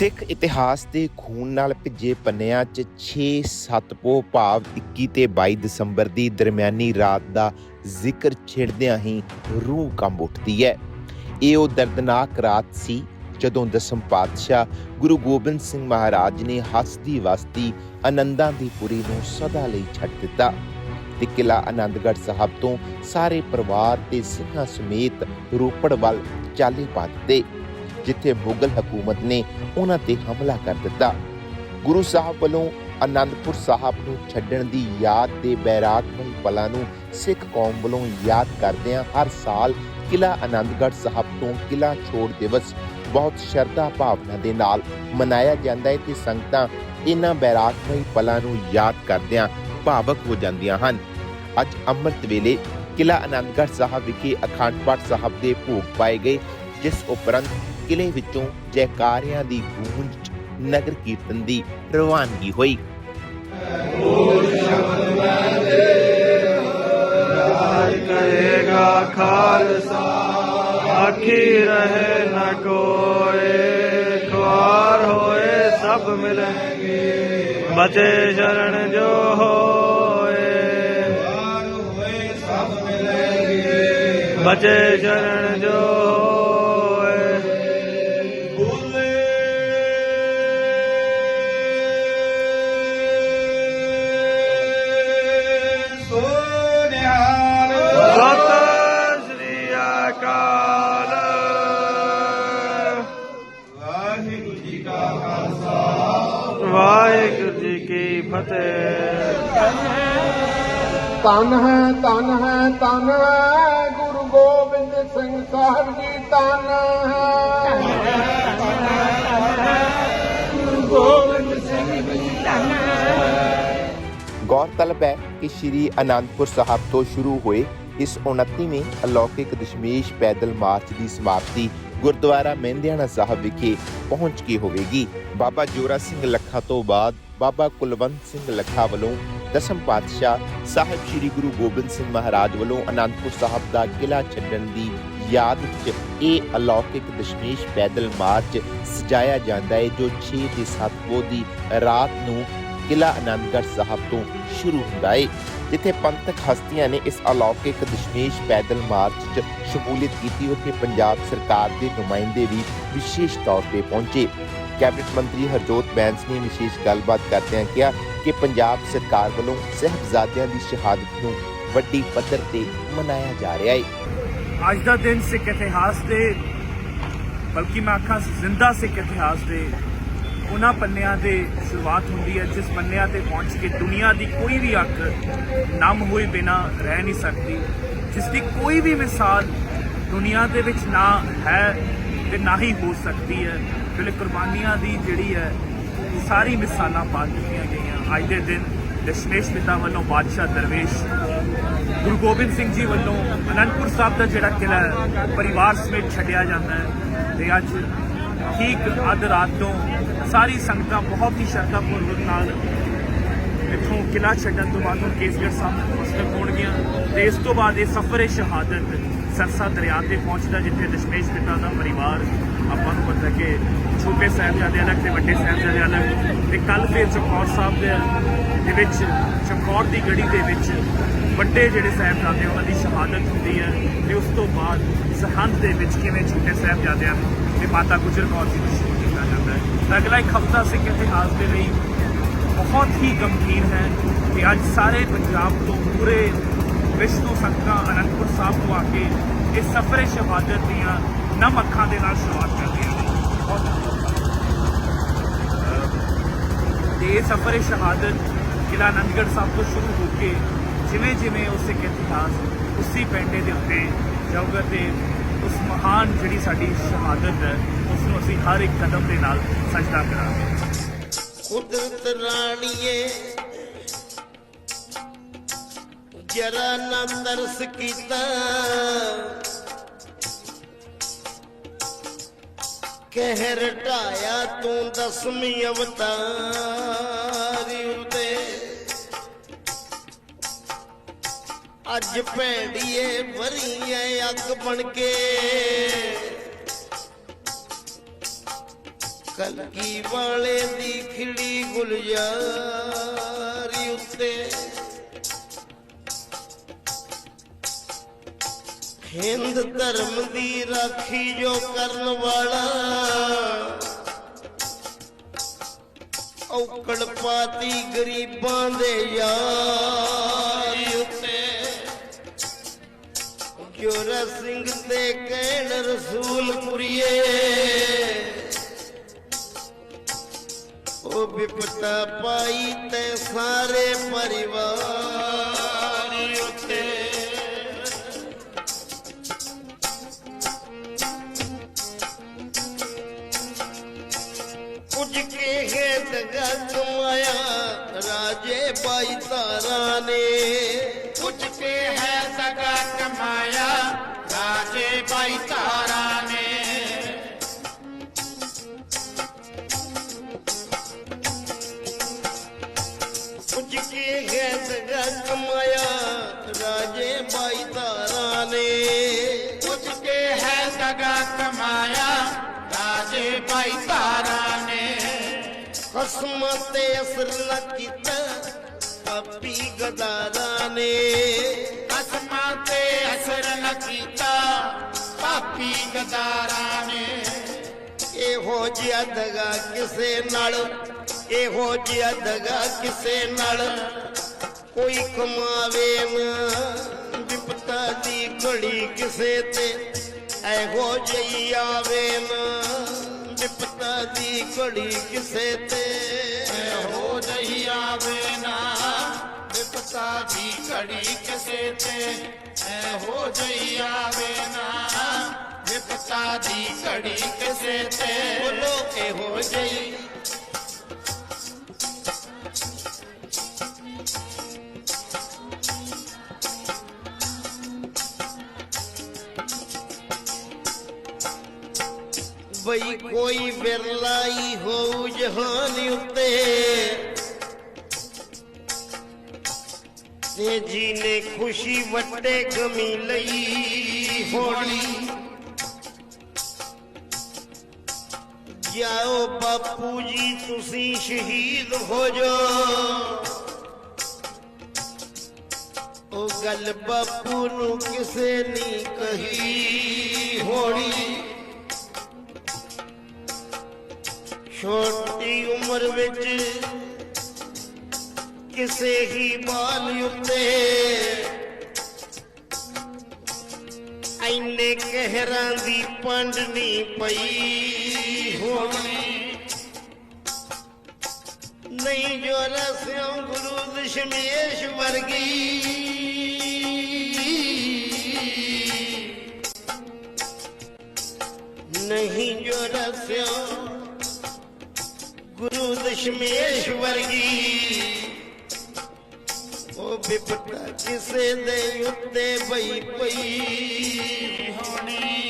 ਸਿੱਖ ਇਤਿਹਾਸ ਦੇ ਖੂਨ ਨਾਲ ਭਿੱਜੇ ਪੰਨਿਆਂ 'ਚ 6-7 ਪੋਹ ਭਾਵ 21 ਤੇ 22 ਦਸੰਬਰ ਦੀ ਦਰਮਿਆਨੀ ਰਾਤ ਦਾ ਜ਼ਿਕਰ ਛਿੜਦਿਆਂ ਹੀ ਰੂਹ ਕੰਬ ਉੱਠਦੀ ਹੈ। ਇਹ ਉਹ ਦਰਦਨਾਕ ਰਾਤ ਸੀ ਜਦੋਂ ਦਸਮ ਪਾਤਸ਼ਾਹ ਗੁਰੂ ਗੋਬਿੰਦ ਸਿੰਘ ਮਹਾਰਾਜ ਨੇ ਹੱਸਦੀ ਵਸਦੀ ਆਨੰਦਾਂ ਦੀ ਪੁਰੀ ਨੂੰ ਸਦਾ ਲਈ ਛੱਡ ਦਿੱਤਾ ਤੇ ਕਿਲਾ ਆਨੰਦਗੜ੍ਹ ਸਾਹਿਬ ਤੋਂ ਸਾਰੇ ਪਰਿਵਾਰ ਤੇ ਸਿੱਖਾਂ ਸਮੇਤ ਰੋਪੜ ਵੱਲ ਚਾਲੇ ਪਾ ਦਿੱਤੇ। ਜਿੱਥੇ ਮੁਗਲ ਹਕੂਮਤ ਨੇ ਉਹਨਾਂ ਤੇ ਹਮਲਾ ਕਰ ਦਿੱਤਾ। ਗੁਰੂ ਸਾਹਿਬ ਵੱਲੋਂ ਆਨੰਦਪੁਰ ਸਾਹਿਬ ਨੂੰ ਛੱਡਣ ਦੀ ਯਾਦ ਦੇ ਬੈਰਾਗਮਈ ਪਲਾਂ ਨੂੰ ਸਿੱਖ ਕੌਮ ਵੱਲੋਂ ਯਾਦ ਕਰਦਿਆਂ ਹਰ ਸਾਲ ਕਿਲਾ ਆਨੰਦਗੜ੍ਹ ਸਾਹਿਬ ਤੋਂ ਕਿਲਾ ਛੋੜ ਦਿਵਸ ਬਹੁਤ ਸ਼ਰਧਾ ਭਾਵਨਾ ਦੇ ਨਾਲ ਮਨਾਇਆ ਜਾਂਦਾ ਹੈ ਤੇ ਸੰਗਤਾਂ ਇਹਨਾਂ ਬੈਰਾਗਮਈ ਪਲਾਂ ਨੂੰ ਯਾਦ ਕਰਦਿਆਂ ਭਾਵਕ ਹੋ ਜਾਂਦੀਆਂ ਹਨ। ਅੱਜ ਅੰਮ੍ਰਿਤ ਵੇਲੇ ਕਿਲਾ ਆਨੰਦਗੜ੍ਹ ਸਾਹਿਬ ਵਿਖੇ ਅਖੰਡ ਪਾਠ ਸਾਹਿਬ ਦੇ ਭੋਗ ਪਾਏ ਗਏ, ਜਿਸ ਉਪਰੰਤ ਕਿਲੇ ਵਿੱਚੋਂ ਜੈਕਾਰਿਆਂ ਦੀ ਗੂੰਜ ਨਗਰ ਕੀਰਤਨ ਦੀ ਰਵਾਨਗੀ ਹੋਈ। ਕਹੇਗਾ ਖਾਲਸਾ ਆਖੀ ਰਹੇ ਨ ਕੋਏ ਖਵਾਰ ਹੋਏ ਸਭ ਮਿਲਣਗੇ ਬਚੇ ਸ਼ਰਨ ਜੋ ਹੋਏ। ਬਚੇ ਸ਼ਰਨ ਜੋ ਤਨ ਹੈ ਤਨ ਹੈ ਤਨ ਹੈ ਗੁਰੂ ਗੋਬਿੰਦ ਸਿੰਘ ਸਾਹਿਬ ਜੀ ਤਨ ਗੌਰਤਲਬ ਹੈ ਕਿ ਸ੍ਰੀ ਅਨੰਦਪੁਰ ਸਾਹਿਬ ਤੋਂ ਸ਼ੁਰੂ ਹੋਏ ਇਸ 29ਵੇਂ ਅਲੌਕਿਕ ਦਸ਼ਮੇਸ਼ ਪੈਦਲ ਮਾਰਚ ਦੀ ਸਮਾਪਤੀ ਗੁਰਦੁਆਰਾ ਮਹਿੰਦਿਆਣਾ ਸਾਹਿਬ ਵਿਖੇ ਪਹੁੰਚ ਕੇ ਹੋਵੇਗੀ। ਬਾਬਾ ਜੋਰਾ ਸਿੰਘ ਲੱਖਾ ਤੋਂ ਬਾਅਦ ਬਾਬਾ ਕੁਲਵੰਤ ਸਿੰਘ ਲੱਖਾ ਵੱਲੋਂ ਦਸਮ ਪਾਤਸ਼ਾਹ ਸਾਹਿਬ ਸ੍ਰੀ ਗੁਰੂ ਗੋਬਿੰਦ ਸਿੰਘ ਮਹਾਰਾਜ ਵੱਲੋਂ ਅਨੰਦਪੁਰ ਸਾਹਿਬ ਦਾ ਕਿਲਾ ਛੱਡਣ ਦੀ ਯਾਦ ਵਿੱਚ ਇਹ ਅਲੌਕਿਕ ਦਸ਼ਮੇਸ਼ ਪੈਦਲ ਮਾਰਚ ਸਜਾਇਆ ਜਾਂਦਾ ਹੈ, ਜੋ 6 ਤੇ 7 ਪੋਹ ਦੀ ਰਾਤ ਨੂੰ ਕਿਲਾ ਅਨੰਦਗੜ੍ਹ ਸਾਹਿਬ ਤੋਂ ਸ਼ੁਰੂ ਹੁੰਦਾ ਹੈ। ਜਿੱਥੇ ਪੰਥਕ ਹਸਤੀਆਂ ਨੇ ਇਸ ਅਲੌਕਿਕ ਦਸ਼ਮੇਸ਼ ਪੈਦਲ ਮਾਰਚ 'ਚ ਸ਼ਮੂਲੀਅਤ ਕੀਤੀ, ਉੱਥੇ ਪੰਜਾਬ ਸਰਕਾਰ ਦੇ ਨੁਮਾਇੰਦੇ ਵੀ ਵਿਸ਼ੇਸ਼ ਤੌਰ ਤੇ ਪਹੁੰਚੇ। ਕੈਬਨਿਟ ਮੰਤਰੀ ਹਰਜੋਤ ਬੈਂਸ ਨੇ ਵਿਸ਼ੇਸ਼ ਗੱਲਬਾਤ ਕਰਦਿਆਂ ਕਿਹਾ ਕਿ ਪੰਜਾਬ ਸਰਕਾਰ ਵੱਲੋਂ ਸਹਿਬਜ਼ਾਦਿਆਂ ਦੀ ਸ਼ਹਾਦਤ ਨੂੰ ਵੱਡੀ ਪੱਧਰ ਤੇ ਮਨਾਇਆ ਜਾ ਰਿਹਾ ਹੈ ਅੱਜ ਦਾ ਦਿਨ ਸਿੱਖ ਇਤਿਹਾਸ ਦੇ, ਬਲਕਿ ਮੈਂ ਆਖਾਂ ਜ਼ਿੰਦਾ ਸਿੱਖ ਇਤਿਹਾਸ ਦੇ ਉਹਨਾਂ ਪੰਨਿਆਂ ਦੇ ਸ਼ੁਰੂਆਤ ਹੁੰਦੀ ਹੈ, ਜਿਸ ਪੰਨਿਆਂ ਤੇ ਪਹੁੰਚ ਕੇ ਦੁਨੀਆ ਦੀ ਕੋਈ ਵੀ ਅੱਖ ਨਮ ਹੋਏ ਬਿਨਾ ਰਹਿ ਨਹੀਂ ਸਕਦੀ। ਜਿਸ ਦੀ ਕੋਈ ਵੀ ਮਿਸਾਲ ਦੁਨੀਆ ਦੇ ਵਿੱਚ ਨਾ ਹੈ ਤੇ ਨਾ ਹੀ ਹੋ ਸਕਦੀ ਹੈ। ਕਿਉਂਕਿ ਕੁਰਬਾਨੀਆਂ ਦੀ ਜਿਹੜੀ ਹੈ, ਸਾਰੀ ਮਿਸਾਲਾਂ ਪਾ ਦਿੱਤੀਆਂ ਗਈਆਂ। ਅੱਜ ਦੇ ਦਿਨ ਦਸ਼ਮੇਸ਼ ਪਿਤਾ ਵੱਲੋਂ ਬਾਦਸ਼ਾਹ ਦਰਵੇਸ਼, ਗੁਰੂ ਗੋਬਿੰਦ ਸਿੰਘ ਜੀ ਵੱਲੋਂ ਅਨੰਦਪੁਰ ਸਾਹਿਬ ਦਾ ਜਿਹੜਾ ਕਿਲਾ ਹੈ, ਪਰਿਵਾਰ ਸਮੇਤ ਛੱਡਿਆ ਜਾਂਦਾ ਹੈ। ਤੇ ਅੱਜ ਠੀਕ ਅੱਧ ਰਾਤ ਤੋਂ ਸਾਰੀ ਸੰਗਤਾਂ ਬਹੁਤ ਹੀ ਸ਼ਰਧਾ ਪੂਰਵਕ ਨਾਲ ਇੱਥੋਂ ਕਿਲਾ ਛੱਡਣ ਤੋਂ ਬਾਅਦ ਹੁਣ ਕੇਸਗੜ੍ਹ ਸਾਹਿਬ ਮੁਸਤਕ ਹੋਣਗੀਆਂ ਤੇ ਇਸ ਤੋਂ ਬਾਅਦ ਇਹ ਸਫ਼ਰ ਸ਼ਹਾਦਤ ਸਰਸਾ ਦਰਿਆ ਤੇ ਪਹੁੰਚਦਾ ਜਿੱਥੇ ਦਸ਼ਮੇਸ਼ ਪਿਤਾ ਦਾ ਪਰਿਵਾਰ ਆਪਾਂ ਨੂੰ ਪਤਾ ਕਿ ਛੋਟੇ ਸਾਹਿਬਜ਼ਾਦੇ ਅਲੱਗ ਤੇ ਵੱਡੇ ਸਾਹਿਬਜ਼ਾਦੇ ਅਲੱਗ ਤੇ ਕੱਲ ਫਿਰ ਚਮਕੌਰ ਸਾਹਿਬ ਦੇ ਦੇ ਵਿੱਚ ਚਮਕੌਰ ਦੀ ਗੜੀ ਦੇ ਵਿੱਚ ਵੱਡੇ ਜਿਹੜੇ ਸਾਹਿਬਜ਼ਾਦੇ ਉਹਨਾਂ ਦੀ ਸ਼ਹਾਦਤ ਹੁੰਦੀ ਹੈ ਤੇ ਉਸ ਤੋਂ ਬਾਅਦ ਸਰਹੰਦ ਦੇ ਵਿੱਚ ਕਿਵੇਂ ਛੋਟੇ ਸਾਹਿਬਜ਼ਾਦਿਆਂ ਨੂੰ ਤੇ ਮਾਤਾ ਗੁਜਰ ਕੌਰ ਜੀ ਨੂੰ ਸ਼ਹੀਦ ਕੀਤਾ ਜਾਂਦਾ ਹੈ ਤਾਂ ਅਗਲਾ ਇੱਕ ਹਫ਼ਤਾ ਸਿੱਖ ਇਤਿਹਾਸ ਦੇ ਲਈ ਬਹੁਤ ਹੀ ਗੰਭੀਰ ਹੈ ਕਿ ਅੱਜ ਸਾਰੇ ਪੰਜਾਬ ਤੋਂ ਪੂਰੇ ਵਿਸ਼ਵ ਤੋਂ ਸੰਗਤਾਂ ਅਨੰਦਪੁਰ ਸਾਹਿਬ ਤੋਂ ਆ ਕੇ ਇਸ ਸਫ਼ਰੇ ਸ਼ਹਾਦਤ ਦੀਆਂ ਨਮ ਅੱਖਾਂ ਦੇ ਨਾਲ ਸ਼ੁਰੂਆਤ ਕਰਦੀਆਂ ਨੇ ਬਹੁਤ ਤੇ ਇਹ ਸਫ਼ਰੇ ਸ਼ਹਾਦਤ ਕਿਲਾ ਆਨੰਦਗੜ੍ਹ ਸਾਹਿਬ ਤੋਂ ਸ਼ੁਰੂ ਹੋ ਕੇ ਜਿਵੇਂ ਜਿਵੇਂ ਉਸ ਸਿੱਖ ਇਤਿਹਾਸ ਉਸੇ ਪੈਂਡੇ ਦੇ ਉੱਤੇ ਜਾਊਗਾ ਤੇ ਉਸ ਮਹਾਨ ਜਿਹੜੀ ਸਾਡੀ ਸ਼ਹਾਦਤ ਹੈ ਉਸ ਨੂੰ ਅਸੀਂ ਹਰ ਇੱਕ ਕਦਮ ਦੇ ਨਾਲ ਸਜਦਾ ਕਰਾਂਗੇ। ਕੁਦਰਤ ਰਾਣੀਏ, ਜਰਾ ਨਾ ਤਰਸ ਕੀਤਾ। ਕਹਿਰ ਢਾਇਆ, ਤੂੰ ਦਸਵੀਂ ਅਵਤਾਰੀ। ਅੱਜ ਭੈੜੀਏ ਵਰੀਏ ਅੱਗ ਬਣ ਕੇ। ਕਲਕੀ ਵਾਲੇ ਦੀ ਖਿੜੀ ਗੁਲਜ਼ਾਰੀ ਉੱਤੇ। ਹਿੰਦ ਧਰਮ ਦੀ ਰਾਖੀ ਜੋ ਕਰਨ ਵਾਲਾ। ਔਕੜ ਪਾਤੀ ਗਰੀਬਾਂ ਦੇ ਯਾਰ। ਜੋਰਾ ਸਿੰਘ ਤੇ ਕਹਿਣ ਰਸੂਲ ਉਹ ਵਿਪਤਾ ਪਾਈ ਤੇ ਸਾਰੇ ਪਰਿਵਾਰ ਉੱਤੇ। ਕੁਝ ਕੇ ਹੈ ਦਗਾ ਕਮਾਇਆ ਰਾਜੇ ਬਾਈ ਤਾਰਾ ਰਾਜੇ ਬਾਈ ਨੇ। ਕੁਝ ਕੇ ਹੈ ਦਗਾ ਕਮਾਇਆ, ਰਾਜੇ ਬਾਈ ਤਾਰਾ ਨੇ। ਕੁਝ ਕੇ ਹੈ ਦਗਾ ਕਮਾਇਆ, ਰਾਜੇ ਬਾਈ ਤਾਰਾ ਨੇ। ਕਸਮ ਤੇ ਅਸਰ ਨਾ ਕੀਤਾ ਪਾਪੀ ਗਦਾਰਾ ਨੇ। ਕਸਮਾਂ ਤੇ ਅਸਰ ਨਾ ਕੀਤਾ ਪਾਪੀ ਗਦਾਰਾ ਨੇ। ਇਹੋ ਜਿਹਾ ਦਗਾ ਕਿਸੇ ਨਾਲ, ਇਹੋ ਜਿਹਾ ਦਗਾ ਕਿਸੇ ਨਾਲ। ਕੋਈ ਕਮਾਵੇ ਨਾ, ਵਿਪਤਾ ਦੀ ਘੜੀ ਕਿਸੇ ਤੇ। ਇਹੋ ਜਿਹੀ ਆਵੇ ਨਾ, ਵਿਪਤਾ ਦੀ ਘੜੀ ਕਿਸੇ ਤੇ। ਇਹੋ ਜਿਹੀ ਆਵੇ ਨਾ, ਵਿਪਤਾ ਦੀ ਘੜੀ ਕਿਸੇ ਤੇ। ਇਹੋ ਜਿਹੀ ਆਵੇ ਨਾ। ਵਿਪਤਾ ਦੀ ਘੜੀ ਕਿਸੇ ਤੇ। ਬੋਲੋ ਇਹੋ ਜਿਹੀ। ਬਈ ਕੋਈ ਵਿਰਲਾਈ ਹੋਊ ਜਹਾਨ ਉੱਤੇ। ਤੇ ਜੀ ਨੇ ਖੁਸ਼ੀ ਵੱਟੇ ਗਮੀ ਲਈ ਹੋਣੀ। ਜਾਓ ਬਾਪੂ ਜੀ, ਤੁਸੀਂ ਸ਼ਹੀਦ ਹੋ ਜਾਓ। ਉਹ ਗੱਲ ਬਾਪੂ ਨੂੰ ਕਿਸੇ ਨਹੀਂ ਕਹੀ ਹੋਣੀ। ਛੋਟੀ ਉਮਰ ਵਿੱਚ ਕਿਸੇ ਹੀ ਬਾਲ ਉੱਤੇ ਐਨੇ ਕਹਿਰਾਂ ਦੀ ਪੰਡ ਨਹੀਂ ਪਈ। ਹੋਣੀ ਨਹੀਂ ਜੋ ਰਸਿਓ ਗੁਰੂ ਦਸ਼ਮੇਸ਼ ਵਰਗੀ। ਨਹੀਂ ਜੋ ਰਸਿਓ ਗੁਰੂ ਦਸ਼ਮੇਸ਼ ਵਰਗੀ। ਉਹ ਬਿਪਤਾ ਕਿਸੇ ਦੇ ਉੱਤੇ ਬਈ ਪਈ ਹੋਣੀ।